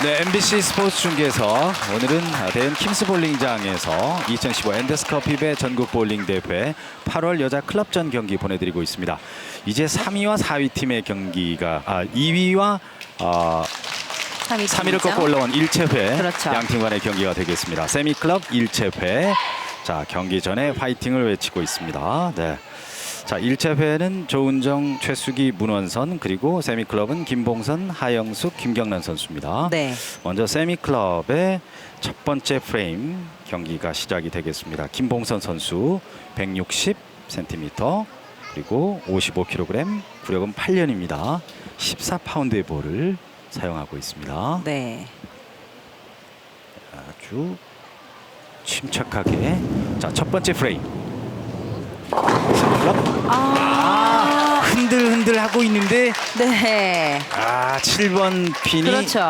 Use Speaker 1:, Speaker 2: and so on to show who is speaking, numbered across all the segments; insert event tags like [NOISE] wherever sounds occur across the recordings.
Speaker 1: 네, MBC 스포츠 중계에서 오늘은 대형 킴스 볼링장에서 2015 엔데스커피배 전국 볼링 대회 8월 여자 클럽전 경기 보내드리고 있습니다. 이제 3위와 4위 팀의 경기가 아, 2위와 어,
Speaker 2: 3위
Speaker 1: 3위를 꺾고 올라온 일체회
Speaker 2: 그렇죠.
Speaker 1: 양팀 간의 경기가 되겠습니다. 세미클럽 일체회 자 경기 전에 화이팅을 외치고 있습니다. 네. 자 일체회는 조은정, 최수기, 문원선 그리고 세미클럽은 김봉선, 하영숙, 김경란 선수입니다.
Speaker 2: 네.
Speaker 1: 먼저 세미클럽의 첫 번째 프레임 경기가 시작이 되겠습니다. 김봉선 선수 160cm 그리고 55kg 구력은 8년입니다. 14파운드의 볼을 사용하고 있습니다.
Speaker 2: 네.
Speaker 1: 아주 침착하게 자 첫 번째 프레임
Speaker 2: 아,
Speaker 1: 흔들흔들 하고 있는데
Speaker 2: 네.
Speaker 1: 아 7번 핀이
Speaker 2: 그렇죠.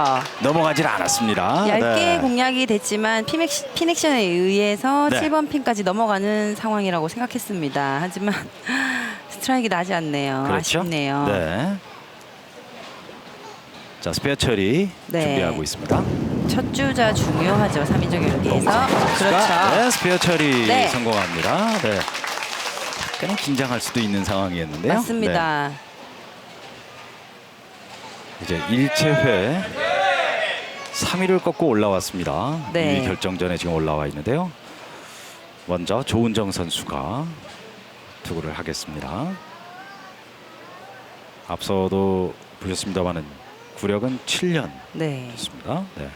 Speaker 1: 넘어가질 않았습니다.
Speaker 2: 얇게
Speaker 1: 네.
Speaker 2: 공략이 됐지만 피넥, 피넥션에 의해서
Speaker 1: 네.
Speaker 2: 7번 핀까지 넘어가는 상황이라고 생각했습니다. 하지만 [LAUGHS] 스트라이크 나지 않네요.
Speaker 1: 그렇죠?
Speaker 2: 아쉽네요.
Speaker 1: 네. 자 스페어 처리
Speaker 2: 네.
Speaker 1: 준비하고 있습니다.
Speaker 2: 첫 주자 중요하죠. 3인조 경기에서.
Speaker 1: 네,
Speaker 2: 그렇죠.
Speaker 1: 스페어 처리
Speaker 2: 네.
Speaker 1: 성공합니다. 네. 약간은 긴장할 수도 있는 상황이었는데요.
Speaker 2: 맞습니다.
Speaker 1: 네. 이제 일체회 3위를 꺾고 올라왔습니다.
Speaker 2: 네.
Speaker 1: 2위 결정전에 지금 올라와 있는데요. 먼저 조은정 선수가 투구를 하겠습니다. 앞서도 보셨습니다만은 구력은 7년
Speaker 2: 네.
Speaker 1: 있습니다. 네.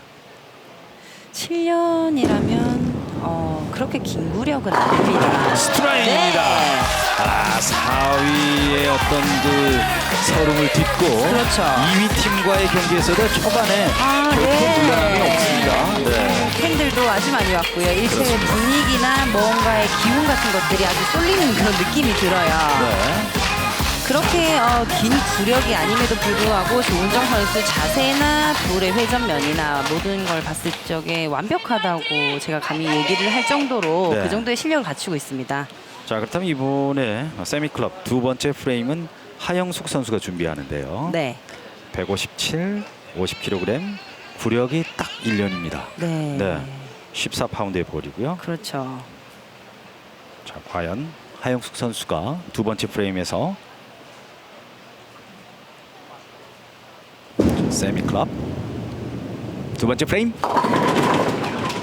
Speaker 2: 7년이라면 어, 그렇게 긴 구력은 아닙니다.
Speaker 1: 스트라이크입니다.
Speaker 2: 네.
Speaker 1: 아, 4위의 어떤 그 서름을 딛고
Speaker 2: 그렇죠.
Speaker 1: 2위 팀과의 경기에서도 초반에
Speaker 2: 아,
Speaker 1: 결코
Speaker 2: 네.
Speaker 1: 불안함이 없습니다. 네.
Speaker 2: 팬들도 아주 많이 왔고요. 일체의
Speaker 1: 그렇습니다.
Speaker 2: 분위기나 뭔가의 기운 같은 것들이 아주 쏠리는 그런 느낌이 들어요.
Speaker 1: 네.
Speaker 2: 그렇게 어, 긴 구력이 아님에도 불구하고 조은정 선수 자세나 볼의 회전면이나 모든 걸 봤을 적에 완벽하다고 제가 감히 얘기를 할 정도로
Speaker 1: 네.
Speaker 2: 그 정도의 실력을 갖추고 있습니다.
Speaker 1: 자, 그렇다면 이번에 세미클럽 두 번째 프레임은 하영숙 선수가 준비하는데요.
Speaker 2: 네.
Speaker 1: 157, 50kg, 구력이 딱 1년입니다.
Speaker 2: 네.
Speaker 1: 네. 14파운드의 볼이고요.
Speaker 2: 그렇죠.
Speaker 1: 자, 과연 하영숙 선수가 두 번째 프레임에서 세미클럽 두 번째 프레임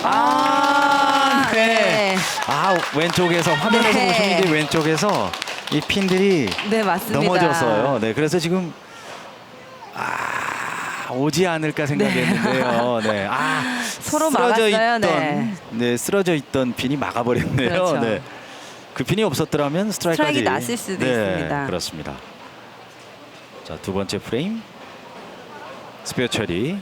Speaker 1: 아, 네. 아 왼쪽에서 화면에서
Speaker 2: 네.
Speaker 1: 이제 왼쪽에서 이 핀들이
Speaker 2: 네, 맞습니다.
Speaker 1: 넘어졌어요. 네, 그래서 지금 아 오지 않을까 생각했는데요. [LAUGHS] 네, 아
Speaker 2: 서로
Speaker 1: 쓰러져
Speaker 2: 막았어요,
Speaker 1: 있던
Speaker 2: 네.
Speaker 1: 네. 쓰러져 있던 핀이 막아버렸네요.
Speaker 2: 그렇죠.
Speaker 1: 네, 그 핀이 없었더라면 스트라이크까지
Speaker 2: 났을 수도
Speaker 1: 네,
Speaker 2: 있습니다.
Speaker 1: 그렇습니다. 자 두 번째 프레임 스페어 처리.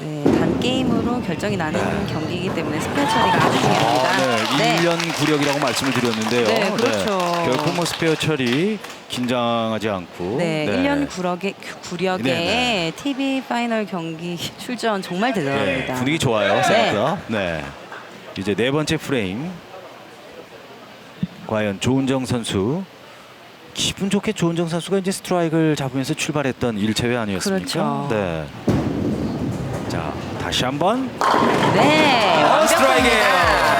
Speaker 2: 네, 단 게임으로 결정이 나는 경기이기 때문에 스페어 처리가 아주 중요합니다.
Speaker 1: 아, 네, 1년 구력이라고 말씀을 드렸는데요.
Speaker 2: 네, 그렇죠.
Speaker 1: 결코 뭐 스페어 처리 긴장하지 않고.
Speaker 2: 네, 1년 구력의, 구력에
Speaker 1: 네, 네.
Speaker 2: TV 파이널 경기 [LAUGHS] 출전 정말
Speaker 1: 네,
Speaker 2: 대단합니다.
Speaker 1: 분위기 좋아요. 세미클럽. 네. 이제 네 번째 프레임. 과연 조은정 선수 기분 좋게 조은정 선수가 이제 스트라이크를 잡으면서 출발했던 일체회 아니었습니까?
Speaker 2: 그렇죠.
Speaker 1: 네. 자, 다시 한번
Speaker 2: 네,
Speaker 1: 어, 스트라이크예요.
Speaker 2: 완벽합니다.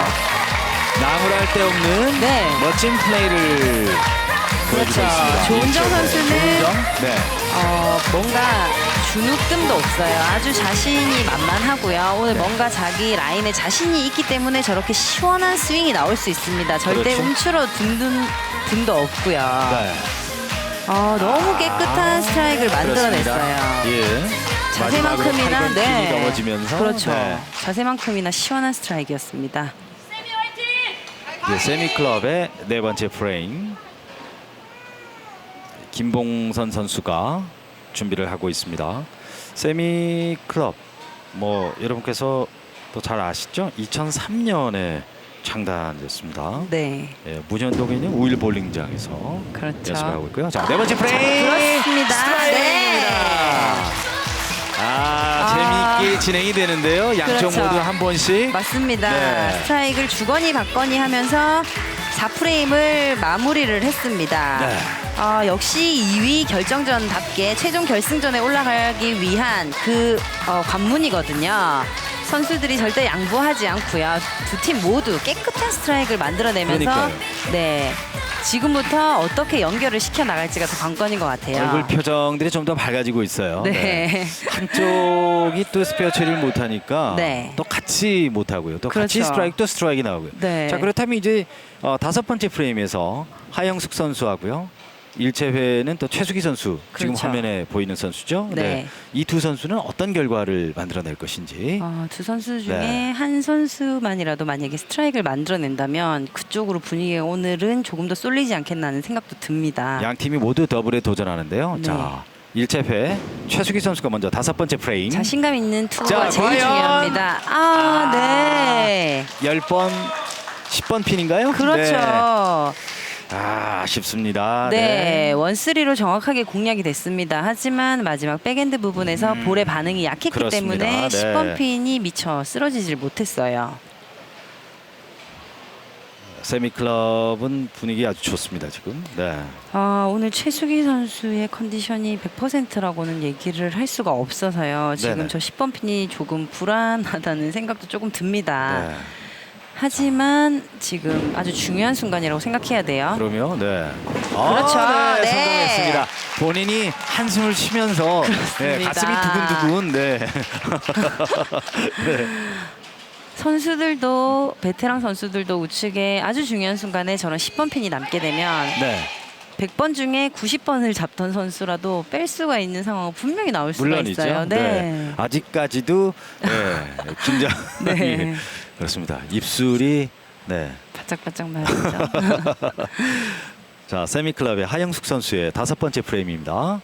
Speaker 1: 나무랄 데 없는
Speaker 2: 네.
Speaker 1: 멋진 플레이를 보여주고
Speaker 2: 그렇죠.
Speaker 1: 있습니다.
Speaker 2: 조은정. 선수는
Speaker 1: 조은정? 네.
Speaker 2: 어, 뭔가 주눅뜸도 없어요. 아주 자신이 만만하고요. 오늘
Speaker 1: 네.
Speaker 2: 뭔가 자기 라인에 자신이 있기 때문에 저렇게 시원한 스윙이 나올 수 있습니다. 절대
Speaker 1: 그렇죠.
Speaker 2: 움츠러 든든 든도 없고요.
Speaker 1: 네.
Speaker 2: 어, 너무 깨끗한
Speaker 1: 아,
Speaker 2: 스트라이크를 만들어냈어요.
Speaker 1: 예.
Speaker 2: 자세만큼이나
Speaker 1: 마지막으로
Speaker 2: 네
Speaker 1: 넘어지면서
Speaker 2: 그렇죠
Speaker 1: 네.
Speaker 2: 자세만큼이나 시원한 스트라이크였습니다.
Speaker 1: 이제 세미클럽의 네 번째 프레임 김봉선 선수가 준비를 하고 있습니다. 세미 클럽 뭐 여러분께서 또 잘 아시죠? 2003년에 창단됐습니다.
Speaker 2: 네
Speaker 1: 예, 문현동에 있는 우일 볼링장에서
Speaker 2: 그렇죠.
Speaker 1: 연습을 하고 있고요. 자, 네 번째 프레임
Speaker 2: 그렇습니다.
Speaker 1: 스트라이크입니다. 아,
Speaker 2: 아.
Speaker 1: 재미있게 진행이 되는데요. 양쪽
Speaker 2: 그렇죠.
Speaker 1: 모두 한 번씩
Speaker 2: 맞습니다.
Speaker 1: 네.
Speaker 2: 스트라이크를 주거니 받거니 하면서 4프레임을 마무리를 했습니다.
Speaker 1: 네.
Speaker 2: 아, 역시 2위 결정전답게 최종 결승전에 올라가기 위한 그 어, 관문이거든요. 선수들이 절대 양보하지 않고요. 두 팀 모두 깨끗한 스트라이크를 만들어내면서
Speaker 1: 그러니까요.
Speaker 2: 네 지금부터 어떻게 연결을 시켜 나갈지가 더 관건인 것 같아요.
Speaker 1: 얼굴 표정들이 좀 더 밝아지고 있어요.
Speaker 2: 네.
Speaker 1: 한쪽이 또 스페어 처리를 못하니까
Speaker 2: 네.
Speaker 1: 또 같이 못하고요. 또 같이
Speaker 2: 그렇죠.
Speaker 1: 스트라이크 또 스트라이크 나오고요.
Speaker 2: 네.
Speaker 1: 자 그렇다면 이제 어, 다섯 번째 프레임에서 하영숙 선수하고요. 일체회는 또 최수기 선수 지금
Speaker 2: 그렇죠.
Speaker 1: 화면에 보이는 선수죠.
Speaker 2: 네.
Speaker 1: 이 두 선수는 어떤 결과를 만들어낼 것인지.
Speaker 2: 어, 두 선수 중에
Speaker 1: 네.
Speaker 2: 한 선수만이라도 만약에 스트라이크를 만들어낸다면 그쪽으로 분위기가 오늘은 조금 더 쏠리지 않겠나는 생각도 듭니다.
Speaker 1: 양 팀이 모두 더블에 도전하는데요.
Speaker 2: 네.
Speaker 1: 자 일체회 최수기 선수가 먼저 다섯 번째 프레임.
Speaker 2: 자신감 있는 투구가
Speaker 1: 자,
Speaker 2: 제일
Speaker 1: 과연?
Speaker 2: 중요합니다. 아, 네.
Speaker 1: 10번 10번 핀인가요?
Speaker 2: 그렇죠.
Speaker 1: 네. 아, 아쉽습니다.
Speaker 2: 네, 원쓰리로 정확하게 공략이 됐습니다. 하지만 마지막 백엔드 부분에서 볼의 반응이 약했기
Speaker 1: 음. 그렇습니다.
Speaker 2: 때문에
Speaker 1: 네.
Speaker 2: 10번 핀이 미처 쓰러지질 못했어요.
Speaker 1: 세미클럽은 분위기 아주 좋습니다, 지금. 네.
Speaker 2: 아, 오늘 최수기 선수의 컨디션이 100%라고는 얘기를 할 수가 없어서요. 지금
Speaker 1: 네네.
Speaker 2: 저 10번 핀이 조금 불안하다는 생각도 조금 듭니다.
Speaker 1: 네.
Speaker 2: 하지만 지금 아주 중요한 순간이라고 생각해야 돼요.
Speaker 1: 그러면 네.
Speaker 2: 그렇죠.
Speaker 1: 아, 네,
Speaker 2: 네.
Speaker 1: 성공했습니다. 본인이 한숨을 쉬면서 네,
Speaker 2: 그렇습니다.
Speaker 1: 가슴이 두근두근 네. [LAUGHS]
Speaker 2: 선수들도 베테랑 선수들도 우측에 아주 중요한 순간에 저런 10번 핀이 남게 되면
Speaker 1: 네.
Speaker 2: 100번 중에 90번을 잡던 선수라도 뺄 수가 있는 상황은 분명히 나올 수가
Speaker 1: 물론이죠.
Speaker 2: 있어요. 네.
Speaker 1: 아직까지도 네, 긴장. [LAUGHS]
Speaker 2: 네. [LAUGHS]
Speaker 1: 그렇습니다. 입술이 네.
Speaker 2: 바짝바짝 말이죠. [LAUGHS]
Speaker 1: 자, 세미클럽의 하영숙 선수의 다섯 번째 프레임입니다.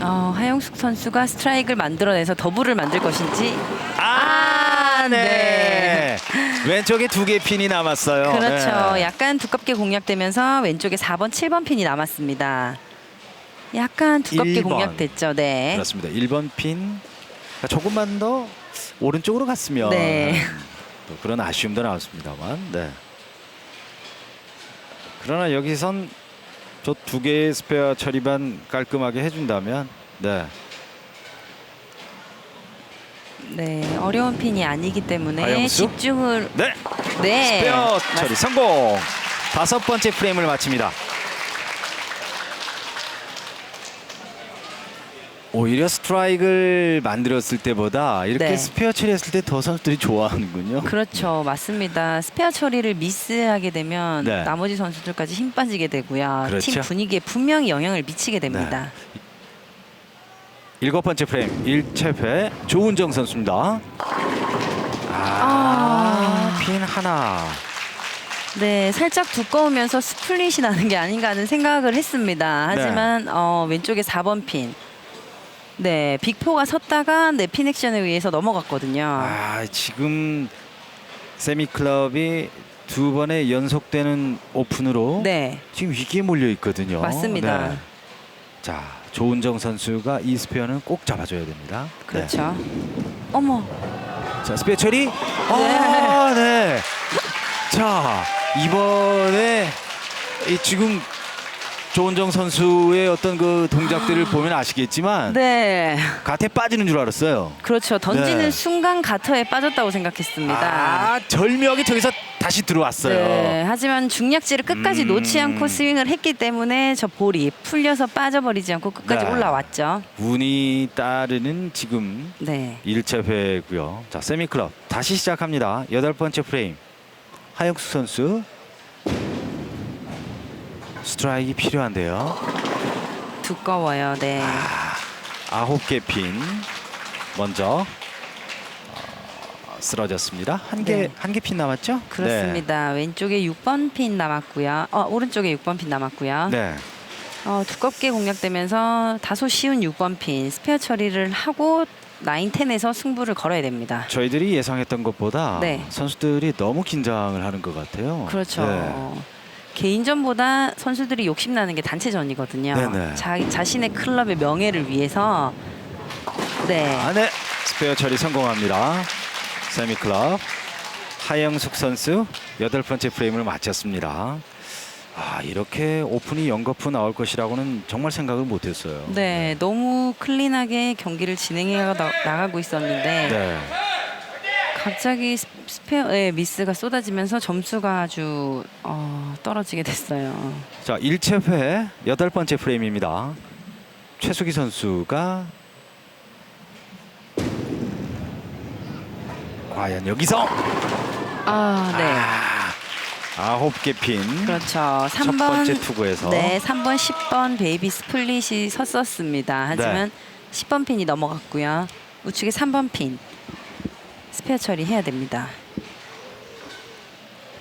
Speaker 2: 어, 하영숙 선수가 스트라이크를 만들어내서 더블을 만들 것인지
Speaker 1: 아, 네. [LAUGHS] 왼쪽에 두 개 핀이 남았어요.
Speaker 2: 그렇죠.
Speaker 1: 네.
Speaker 2: 약간 두껍게 공략되면서 왼쪽에 4번, 7번 핀이 남았습니다. 약간 두껍게
Speaker 1: 1번.
Speaker 2: 공략됐죠. 네.
Speaker 1: 그렇습니다. 1번 핀 그러니까 조금만 더 오른쪽으로 갔으면
Speaker 2: 네.
Speaker 1: 또 그런 아쉬움도 나왔습니다만. 네. 그러나 여기선 저 두 개의 스페어 처리만 깔끔하게 해준다면 네.
Speaker 2: 네, 어려운 핀이 아니기 때문에
Speaker 1: 하영수?
Speaker 2: 집중을
Speaker 1: 네.
Speaker 2: 네.
Speaker 1: 스페어 처리 성공. 다섯 번째 프레임을 마칩니다. 오히려 스트라이크를 만들었을 때보다 이렇게
Speaker 2: 네.
Speaker 1: 스페어 처리했을 때 더 선수들이 좋아하는군요.
Speaker 2: 그렇죠. 맞습니다. 스페어 처리를 미스하게 되면
Speaker 1: 네.
Speaker 2: 나머지 선수들까지 힘 빠지게 되고요.
Speaker 1: 그렇죠.
Speaker 2: 팀 분위기에 분명히 영향을 미치게 됩니다.
Speaker 1: 일곱 번째 프레임 일체회 조은정 선수입니다. 아,
Speaker 2: 아.
Speaker 1: 핀 하나.
Speaker 2: 네, 살짝 두꺼우면서 스플릿이 나는 게 아닌가 하는 생각을 했습니다. 하지만 어, 왼쪽에 4번 핀. 네, 빅포가 섰다가 네, 핀 액션에 의해서 넘어갔거든요.
Speaker 1: 아 지금 세미클럽이 두 번의 연속되는 오픈으로
Speaker 2: 네,
Speaker 1: 지금 위기에 몰려 있거든요.
Speaker 2: 맞습니다.
Speaker 1: 네. 자 조은정 선수가 이 스페어는 꼭 잡아줘야 됩니다.
Speaker 2: 그렇죠. 어머,
Speaker 1: 네. 자 스페어 처리. 아, 네. 자 이번에 이 지금 조은정 선수의 어떤 그 동작들을 보면 아시겠지만
Speaker 2: 네,
Speaker 1: 갓에 빠지는 줄 알았어요.
Speaker 2: 그렇죠. 던지는
Speaker 1: 네.
Speaker 2: 순간 가터에 빠졌다고 생각했습니다.
Speaker 1: 아 절묘하게 저기서 다시 들어왔어요.
Speaker 2: 네, 하지만 중약지를 끝까지
Speaker 1: 음.
Speaker 2: 놓지 않고 스윙을 했기 때문에 저 볼이 풀려서 빠져버리지 않고 끝까지
Speaker 1: 네.
Speaker 2: 올라왔죠.
Speaker 1: 운이 따르는 지금
Speaker 2: 네,
Speaker 1: 1차 회고요. 자, 세미클럽 다시 시작합니다. 여덟 번째 프레임. 하영수 선수 스트라이크 필요한데요.
Speaker 2: 두꺼워요. 네.
Speaker 1: 아홉 개핀 먼저 어, 쓰러졌습니다. 한 개
Speaker 2: 네.
Speaker 1: 한 개 핀 남았죠?
Speaker 2: 그렇습니다. 왼쪽에 6번 핀 남았고요. 어, 오른쪽에 6번 핀 남았고요.
Speaker 1: 네. 네.
Speaker 2: 어, 두껍게 공략되면서 다소 쉬운 6번 핀 스페어 처리를 하고 라인 10에서 승부를 걸어야 됩니다.
Speaker 1: 저희들이 예상했던 것보다
Speaker 2: 네.
Speaker 1: 선수들이 너무 긴장을 하는 것 같아요.
Speaker 2: 그렇죠.
Speaker 1: 네.
Speaker 2: 개인전보다 선수들이 욕심나는 게 단체전이거든요.
Speaker 1: 네네.
Speaker 2: 자, 자신의 클럽의 명예를 위해서 네.
Speaker 1: 아, 네. 스페어 처리 성공합니다. 세미클럽 하영숙 선수 여덟 번째 프레임을 마쳤습니다. 아 이렇게 오픈이 연거푸 나올 것이라고는 정말 생각을 못했어요.
Speaker 2: 네, 너무 클린하게 경기를 진행해 나- 나가고 있었는데
Speaker 1: 네.
Speaker 2: 갑자기 스- 스페어의 미스가 쏟아지면서 점수가 아주 어, 떨어지게 됐어요.
Speaker 1: 자, 1체회 여덟 번째 프레임입니다. 최수기 선수가 과연 여기서
Speaker 2: 아, 네.
Speaker 1: 아, 아홉 개 핀.
Speaker 2: 그렇죠.
Speaker 1: 첫
Speaker 2: 3번
Speaker 1: 번째 투구에서
Speaker 2: 네, 3번 10번 베이비 스플릿이 섰었습니다. 하지만
Speaker 1: 네.
Speaker 2: 10번 핀이 넘어갔고요. 우측에 3번 핀 스페어 처리해야 됩니다.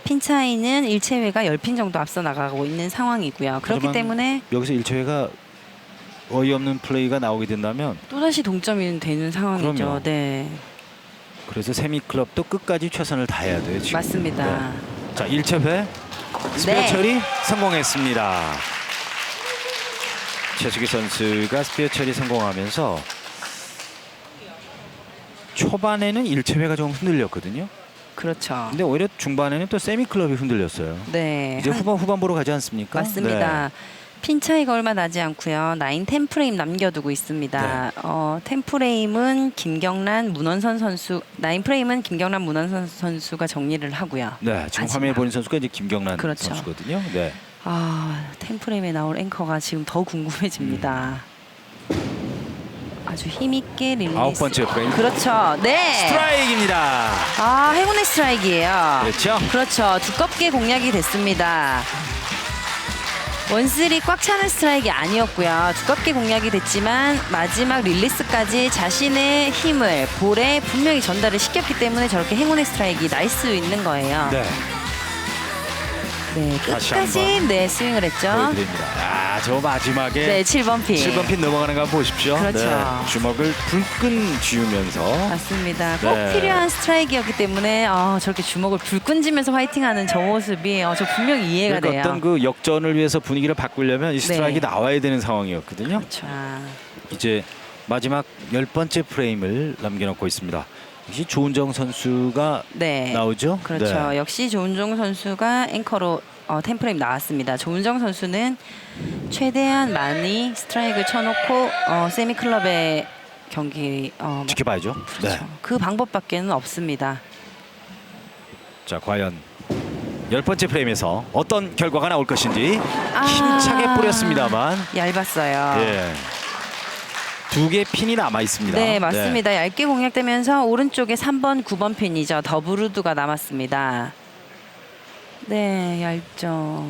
Speaker 2: 핀 차이는 일체회가 10핀 정도 앞서 나가고 있는 상황이고요. 그렇기
Speaker 1: 하지만
Speaker 2: 때문에
Speaker 1: 여기서 1체회가 어이없는 플레이가 나오게 된다면
Speaker 2: 또다시 동점이 되는 상황이죠.
Speaker 1: 그럼요.
Speaker 2: 네.
Speaker 1: 그래서 세미 클럽도 끝까지 최선을 다해야 돼요. 지금.
Speaker 2: 맞습니다.
Speaker 1: 네. 자, 1체회 스페어
Speaker 2: 네.
Speaker 1: 처리 성공했습니다. 최수기 선수가 스페어 처리 성공하면서 초반에는 1체회가 좀 흔들렸거든요.
Speaker 2: 그렇죠.
Speaker 1: 근데 오히려 중반에는 또 세미 클럽이 흔들렸어요.
Speaker 2: 네.
Speaker 1: 이제
Speaker 2: 한-
Speaker 1: 후반 후반부로 가지 않습니까?
Speaker 2: 맞습니다.
Speaker 1: 네.
Speaker 2: 핀 차이가 얼마 나지 않고요. 9, 10 프레임 남겨두고 있습니다.
Speaker 1: 네.
Speaker 2: 어, 10 프레임은 김경란, 문원선 선수, 9 프레임은 김경란, 문원선 선수가 정리를 하고요.
Speaker 1: 네, 지금
Speaker 2: 마지막.
Speaker 1: 화면에 보이는 선수가 이제 김경란
Speaker 2: 그렇죠.
Speaker 1: 선수거든요. 네.
Speaker 2: 아, 10 프레임에 나올 앵커가 지금 더 궁금해집니다. 아주 힘있게 릴리스.
Speaker 1: 음. 아홉 번째 프레임.
Speaker 2: 그렇죠. 네.
Speaker 1: 스트라이크입니다.
Speaker 2: 아, 행운의 스트라이크예요.
Speaker 1: 그렇죠?
Speaker 2: 그렇죠. 두껍게 공략이 됐습니다. 원슬이 꽉 차는 스트라이크가 아니었고요. 두껍게 공략이 됐지만 마지막 릴리스까지 자신의 힘을 볼에 분명히 전달을 시켰기 때문에 저렇게 행운의 스트라이크 날 수 있는 거예요.
Speaker 1: 네.
Speaker 2: 네,
Speaker 1: 다시
Speaker 2: 끝까지
Speaker 1: 한번
Speaker 2: 네 스윙을 했죠.
Speaker 1: 보여드립니다. 아, 저 마지막에
Speaker 2: 네, 7번 핀.
Speaker 1: 7번 핀 넘어가는 거 한번 보십시오.
Speaker 2: 그렇죠.
Speaker 1: 네, 주먹을 불끈 쥐우면서
Speaker 2: 맞습니다. 꼭
Speaker 1: 네.
Speaker 2: 필요한 스트라이크였기 때문에 아, 저렇게 주먹을 불끈 쥐면서 화이팅하는 저 모습이 어, 저 분명히 이해가
Speaker 1: 그러니까
Speaker 2: 돼요.
Speaker 1: 어떤 그 역전을 위해서 분위기를 바꾸려면 이 스트라이크
Speaker 2: 네.
Speaker 1: 나와야 되는 상황이었거든요.
Speaker 2: 그렇죠.
Speaker 1: 이제 마지막 열 번째 프레임을 남겨놓고 있습니다. 역시 조은정 선수가
Speaker 2: 네.
Speaker 1: 나오죠.
Speaker 2: 그렇죠.
Speaker 1: 네.
Speaker 2: 역시 조은정 선수가 앵커로 어, 템프레임 나왔습니다. 조은정 선수는 최대한 많이 스트라이크를 쳐놓고 어, 세미 클럽의 경기 어,
Speaker 1: 지켜봐야죠.
Speaker 2: 그렇죠.
Speaker 1: 네.
Speaker 2: 그 방법밖에는 없습니다.
Speaker 1: 자, 과연 열 번째 프레임에서 어떤 결과가 나올 것인지
Speaker 2: 아.
Speaker 1: 힘차게 뿌렸습니다만
Speaker 2: 얇았어요.
Speaker 1: 예. 두 개 핀이 남아 있습니다.
Speaker 2: 네, 맞습니다. 얇게 공략되면서 오른쪽에 3번, 9번 핀이죠. 더블우드가 남았습니다. 네, 얇죠.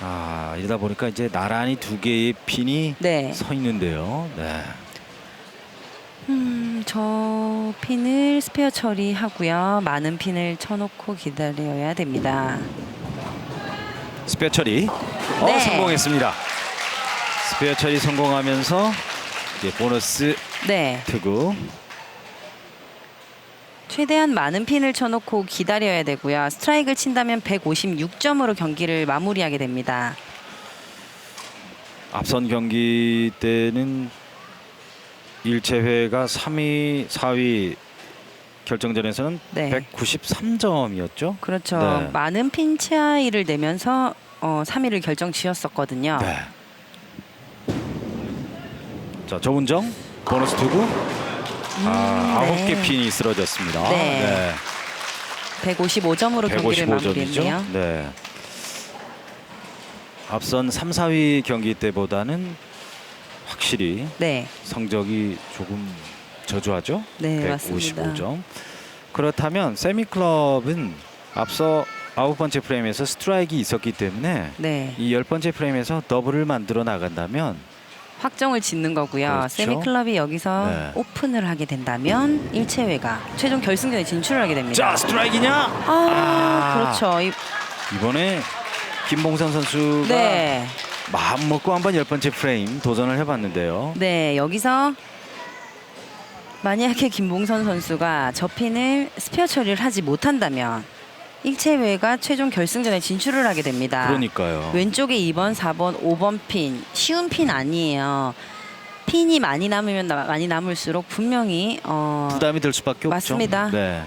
Speaker 1: 아, 이러다 보니까 이제 나란히 두 개의 핀이
Speaker 2: 네.
Speaker 1: 서 있는데요. 네.
Speaker 2: 음, 저 핀을 스페어 처리하고요. 많은 핀을 쳐놓고 기다려야 됩니다.
Speaker 1: 스페어 처리. 어,
Speaker 2: 네.
Speaker 1: 성공했습니다. 스페어 처리 성공하면서 이제 보너스
Speaker 2: 네,
Speaker 1: 투구.
Speaker 2: 최대한 많은 핀을 쳐놓고 기다려야 되고요. 스트라이크를 친다면 156점으로 경기를 마무리하게 됩니다.
Speaker 1: 앞선 경기 때는 일체회가 3위, 4위 결정전에서는
Speaker 2: 네.
Speaker 1: 193점이었죠.
Speaker 2: 그렇죠.
Speaker 1: 네.
Speaker 2: 많은 핀 차이를 내면서 어, 3위를 결정 지었었거든요.
Speaker 1: 네. 자, 조은정 보너스 투구. 아, 아홉
Speaker 2: 네.
Speaker 1: 개 핀이 쓰러졌습니다.
Speaker 2: 네. 155점으로 경기를
Speaker 1: 155점이죠.
Speaker 2: 마무리했네요.
Speaker 1: 네. 앞선 3, 4위 경기 때보다는 확실히
Speaker 2: 네,
Speaker 1: 성적이 조금 저조하죠.
Speaker 2: 네, 맞습니다.
Speaker 1: 155점. 그렇다면 세미클럽은 앞서 아홉 번째 프레임에서 스트라이크 있었기 때문에
Speaker 2: 네.
Speaker 1: 이 열 번째 프레임에서 더블을 만들어 나간다면
Speaker 2: 확정을 짓는 거고요.
Speaker 1: 그렇죠.
Speaker 2: 세미클럽이 여기서
Speaker 1: 네.
Speaker 2: 오픈을 하게 된다면 일체회가 최종 결승전에 진출을 하게 됩니다.
Speaker 1: 자 스트라이크냐?
Speaker 2: 아,
Speaker 1: 아.
Speaker 2: 그렇죠. 이-
Speaker 1: 이번에 김봉선 선수가
Speaker 2: 네,
Speaker 1: 마음 먹고 한번 열 번째 프레임 도전을 해봤는데요.
Speaker 2: 네 여기서 만약에 김봉선 선수가 저 핀을 스페어 처리를 하지 못한다면 일체회가 최종 결승전에 진출을 하게 됩니다.
Speaker 1: 그러니까요.
Speaker 2: 왼쪽에 2번, 4번, 5번 핀 쉬운 핀 아니에요. 핀이 많이 남으면 나- 많이 남을수록 분명히 어,
Speaker 1: 부담이 될 수밖에 없죠.
Speaker 2: 맞습니다.
Speaker 1: 네.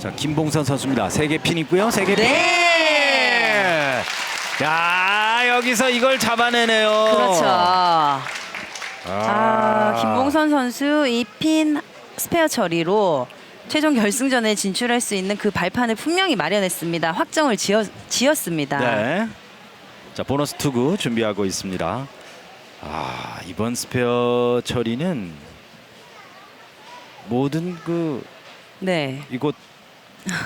Speaker 1: 자 김봉선 선수입니다. 세 개 핀 있고요. 세개 핀.
Speaker 2: 네.
Speaker 1: 야 여기서 이걸 잡아내네요.
Speaker 2: 그렇죠.
Speaker 1: 아,
Speaker 2: 아, 김봉선 선수 이 핀 스페어 처리로 최종 결승전에 진출할 수 있는 그 발판을 분명히 마련했습니다. 확정을 지어, 지었습니다.
Speaker 1: 네. 자 보너스 투구 준비하고 있습니다. 아 이번 스페어 처리는 모든 그
Speaker 2: 네,
Speaker 1: 이곳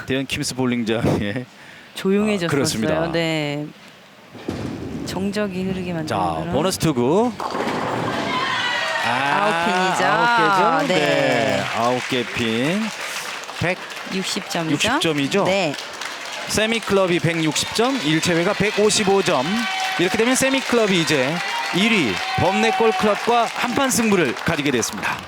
Speaker 1: 대현 킴스 볼링장에 [LAUGHS]
Speaker 2: 조용해졌었어요.
Speaker 1: 아, 그렇습니다.
Speaker 2: 네, 정적이 흐르게 만드는
Speaker 1: 자
Speaker 2: 그런
Speaker 1: 보너스 투구 아,
Speaker 2: 아웃핀이죠.
Speaker 1: 아홉 개죠.
Speaker 2: 네.
Speaker 1: 네. 아홉 개 핀. 100
Speaker 2: 60점이죠.
Speaker 1: 60점이죠?
Speaker 2: 네,
Speaker 1: 세미 클럽이 160점, 일체회가 155점. 이렇게 되면 세미 클럽이 이제 1위 범내골 클럽과 한판 승부를 가지게 됐습니다.